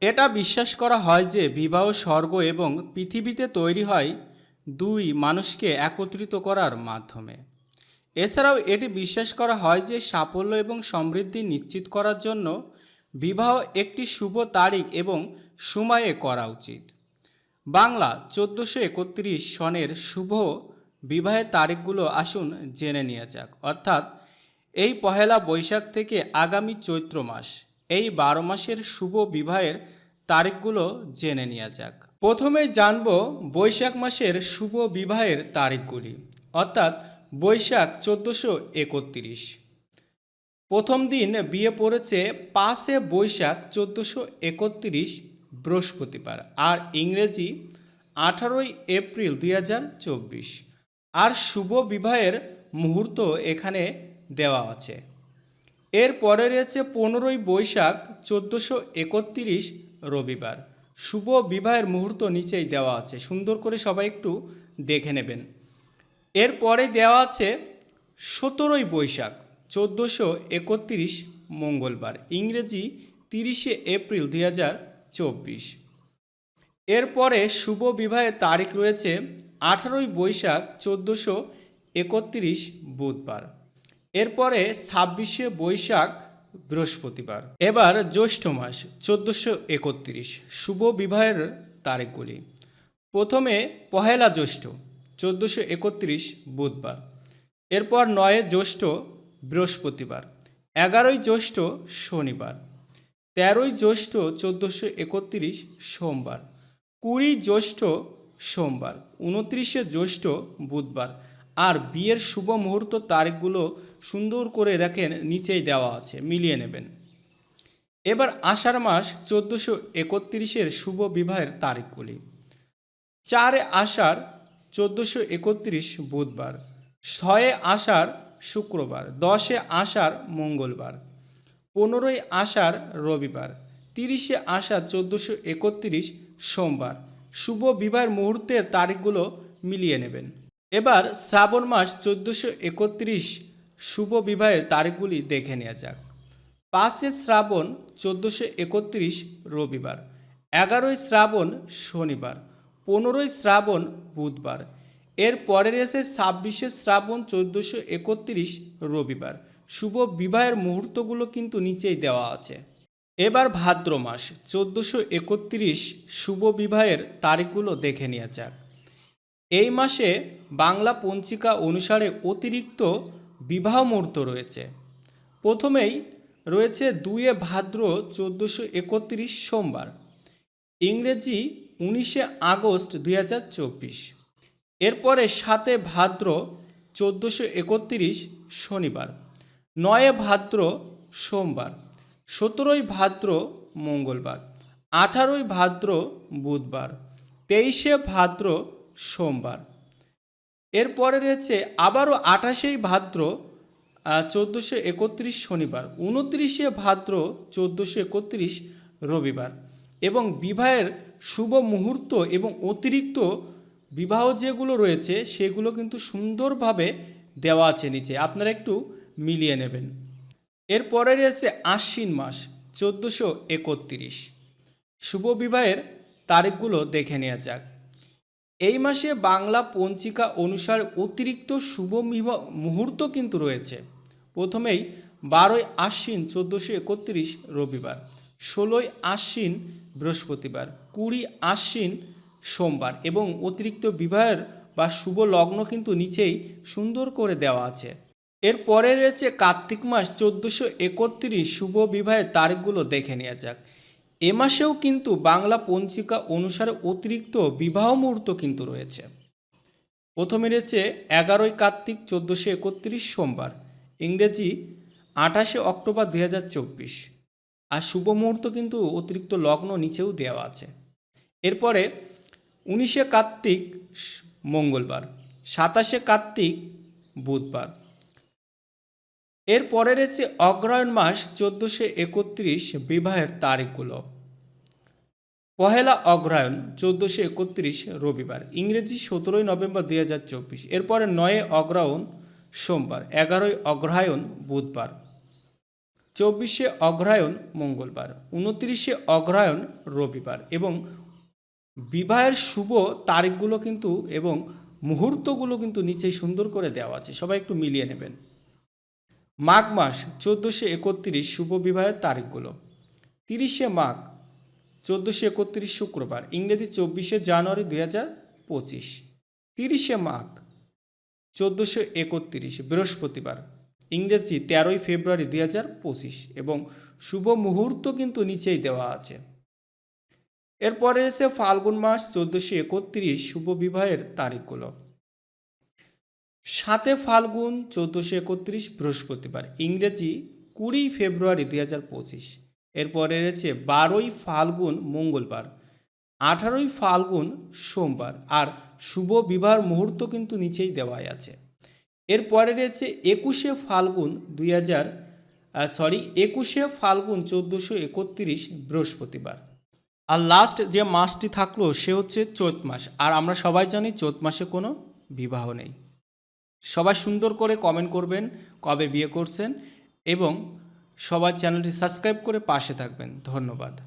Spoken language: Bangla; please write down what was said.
এটা বিশ্বাস করা হয় যে বিবাহ, স্বর্গ এবং পৃথিবীতে তৈরি হয় দুই মানুষকে একত্রিত করার মাধ্যমে। এছাড়াও এটি বিশ্বাস করা হয় যে সাফল্য এবং সমৃদ্ধি নিশ্চিত করার জন্য বিবাহ একটি শুভ তারিখ এবং সময়ে করা উচিত। বাংলা চোদ্দোশো একত্রিশ সনের শুভ বিবাহের তারিখগুলো আসুন জেনে নেওয়া যাক। অর্থাৎ এই পহেলা বৈশাখ থেকে আগামী চৈত্র মাস। এই বারো মাসের শুভ বিবাহের তারিখগুলো জেনে নেওয়া যাক। প্রথমেই জানব বৈশাখ মাসের শুভ বিবাহের তারিখগুলি, অর্থাৎ বৈশাখ চোদ্দোশো একত্রিশ। প্রথম দিন বিয়ে পড়েছে পাঁচে বৈশাখ চোদ্দোশো একত্রিশ বৃহস্পতিবার, আর ইংরেজি আঠারোই এপ্রিল দুই হাজার চব্বিশ। আর শুভ বিবাহের মুহূর্ত এখানে দেওয়া আছে। এর পরে রয়েছে পনেরোই বৈশাখ চোদ্দোশো একত্রিশ রবিবার। শুভ বিবাহের মুহূর্ত নিচেই দেওয়া আছে। সুন্দর করে সবাই একটু দেখে নেবেন। এরপরে দেওয়া আছে সতেরোই বৈশাখ চোদ্দোশো একত্রিশ মঙ্গলবার, ইংরেজি তিরিশে এপ্রিল দুই হাজার চব্বিশ। এরপরে শুভ বিবাহের তারিখ রয়েছে আঠারোই বৈশাখ চোদ্দোশো একত্রিশ বুধবার। এরপরে ছাব্বিশে বৈশাখ বৃহস্পতিবার। এবার জ্যৈষ্ঠ মাস, চোদ্দোশো একত্রিশ। শুভ বিবাহের তারিখগুলি। প্রথমে পহেলা জ্যৈষ্ঠ, চোদ্দোশো একত্রিশ বুধবার। এরপর নয় জ্যৈষ্ঠ বৃহস্পতিবার। এগারোই জ্যৈষ্ঠ শনিবার। তেরোই জ্যৈষ্ঠ চোদ্দোশো একত্রিশ সোমবার। কুড়ি জ্যৈষ্ঠ সোমবার। উনত্রিশে জ্যৈষ্ঠ বুধবার। আর বিয়ের শুভ মুহূর্ত তারিখগুলো সুন্দর করে দেখেন, নিচেই দেওয়া আছে, মিলিয়ে নেবেন। এবার আষাঢ় মাস চোদ্দোশো একত্রিশের শুভ বিবাহের তারিখগুলি। চারে আষাঢ়, চোদ্দোশো একত্রিশ বুধবার। ছয়ে আষাঢ়, শুক্রবার। দশে আষাঢ়, মঙ্গলবার। পনেরোই আষাঢ়, রবিবার। তিরিশে আষাঢ়, চোদ্দোশো একত্রিশ, সোমবার। শুভ বিবাহের মুহূর্তের তারিখগুলো মিলিয়ে নেবেন। এবার শ্রাবণ মাস চোদ্দোশো একত্রিশ শুভ বিবাহের তারিখগুলি দেখে নেওয়া যাক। পাঁচে শ্রাবণ চোদ্দোশো একত্রিশ রবিবার, এগারোই শ্রাবণ শনিবার, পনেরোই শ্রাবণ বুধবার, এর পরের এসে ছাব্বিশে শ্রাবণ চোদ্দোশো একত্রিশ রবিবার। শুভ বিবাহের মুহূর্তগুলো কিন্তু নিচেই দেওয়া আছে। এবার ভাদ্র মাস, চোদ্দোশো একত্রিশ শুভ বিবাহের তারিখগুলো দেখে নেওয়া যাক। এই মাসে বাংলা পঞ্জিকা অনুসারে অতিরিক্ত বিবাহ মুহূর্ত রয়েছে। প্রথমেই রয়েছে দুয়ে ভাদ্র চোদ্দোশো একত্রিশ সোমবার, ইংরেজি উনিশে আগস্ট দুই হাজার চব্বিশ, এরপরে সাতে ভাদ্র চোদ্দোশো একত্রিশ শনিবার, নয়ে ভাদ্র সোমবার, সতেরোই ভাদ্র মঙ্গলবার, আঠারোই ভাদ্র বুধবার, তেইশে ভাদ্র সোমবার। এরপরে রয়েছে আবারও আঠাশেই ভাদ্র চোদ্দোশো একত্রিশ শনিবার, উনত্রিশে ভাদ্র, চোদ্দোশো একত্রিশ রবিবার এবং বিবাহের শুভ মুহূর্ত এবং অতিরিক্ত বিবাহ যেগুলো রয়েছে সেগুলো কিন্তু সুন্দরভাবে দেওয়া আছে নিচে। আপনারা একটু মিলিয়ে নেবেন। এরপরে রয়েছে আশ্বিন মাস, চোদ্দোশো একত্রিশ। শুভ বিবাহের তারিখগুলো দেখে নেওয়া যাক। এই মাসে বাংলা পঞ্জিকা অনুসারে অতিরিক্ত শুভ মিহ- মুহূর্ত কিন্তু রয়েছে। প্রথমেই বারোই আশ্বিন চোদ্দোশো একত্রিশ রবিবার, ষোলোই আশ্বিন বৃহস্পতিবার, কুড়ি আশ্বিন সোমবার এবং অতিরিক্ত বিবাহের বা শুভ লগ্ন কিন্তু নিচেই সুন্দর করে দেওয়া আছে। এরপরে রয়েছে কার্তিক মাস চোদ্দোশো একত্রিশ শুভ বিবাহের তারিখগুলো দেখে নেওয়া যাক। এ মাসেও কিন্তু বাংলা পঞ্জিকা অনুসারে অতিরিক্ত বিবাহ মুহূর্ত কিন্তু রয়েছে। প্রথমে রয়েছে এগারোই কার্তিক চোদ্দোশো একত্রিশ সোমবার, ইংরেজি আঠাশে অক্টোবর দুই হাজার চব্বিশ। আর শুভ মুহূর্ত কিন্তু অতিরিক্ত লগ্ন নিচেও দেওয়া আছে। এরপরে উনিশে কার্তিক মঙ্গলবার, সাতাশে কার্তিক বুধবার। এর পরে রয়েছে অগ্রহায়ণ মাস চোদ্দোশো একত্রিশ বিবাহের তারিখগুলো। পহেলা অগ্রহায়ণ চোদ্দোশো একত্রিশ রবিবার, ইংরেজি সতেরোই নভেম্বর দুই হাজার চব্বিশ। এরপরে নয়ে অগ্রহায়ণ সোমবার, এগারোই অগ্রহায়ণ বুধবার। চব্বিশে অগ্রহায়ণ মঙ্গলবার, উনত্রিশে অগ্রহায়ণ রবিবার এবং বিবাহের শুভ তারিখগুলো কিন্তু এবং মুহূর্তগুলো কিন্তু নিচেই সুন্দর করে দেওয়া আছে। সবাই একটু মিলিয়ে নেবেন। মাঘ মাস চোদ্দোশো একত্রিশ শুভ বিবাহের তারিখগুলো। তিরিশে মাঘ, চোদ্দোশো একত্রিশ শুক্রবার, ইংরেজি চব্বিশে জানুয়ারি দুই হাজার পঁচিশ। তিরিশে মাঘ, চোদ্দোশো একত্রিশ, বৃহস্পতিবার, ইংরেজি তেরোই ফেব্রুয়ারি দুই হাজার পঁচিশ এবং শুভ মুহূর্ত কিন্তু নিচেই দেওয়া আছে। এরপরে এসে ফাল্গুন মাস, চোদ্দোশো একত্রিশ শুভ বিবাহের তারিখগুলো। সাতে ফাল্গুন চোদ্দোশো একত্রিশ বৃহস্পতিবার, ইংরেজি কুড়ি ফেব্রুয়ারি দুই হাজার পঁচিশ। এরপরে রয়েছে বারোই ফাল্গুন মঙ্গলবার, আঠারোই ফাল্গুন সোমবার আর শুভ বিবাহ মুহূর্ত কিন্তু নিচেই দেওয়াই আছে। এরপরে রয়েছে একুশে ফাল্গুন দুই হাজার সরি একুশে ফাল্গুন চোদ্দোশো একত্রিশ বৃহস্পতিবার। আর লাস্ট যে মাসটি থাকল সে হচ্ছে চৈত মাস, আর আমরা সবাই জানি চৈত মাসে কোনো বিবাহ নেই। সবাই সুন্দর করে কমেন্ট করবেন, কবে বিয়ে করছেন এবং সবার চ্যানেলটি সাবস্ক্রাইব করে পাশে থাকবেন। ধন্যবাদ।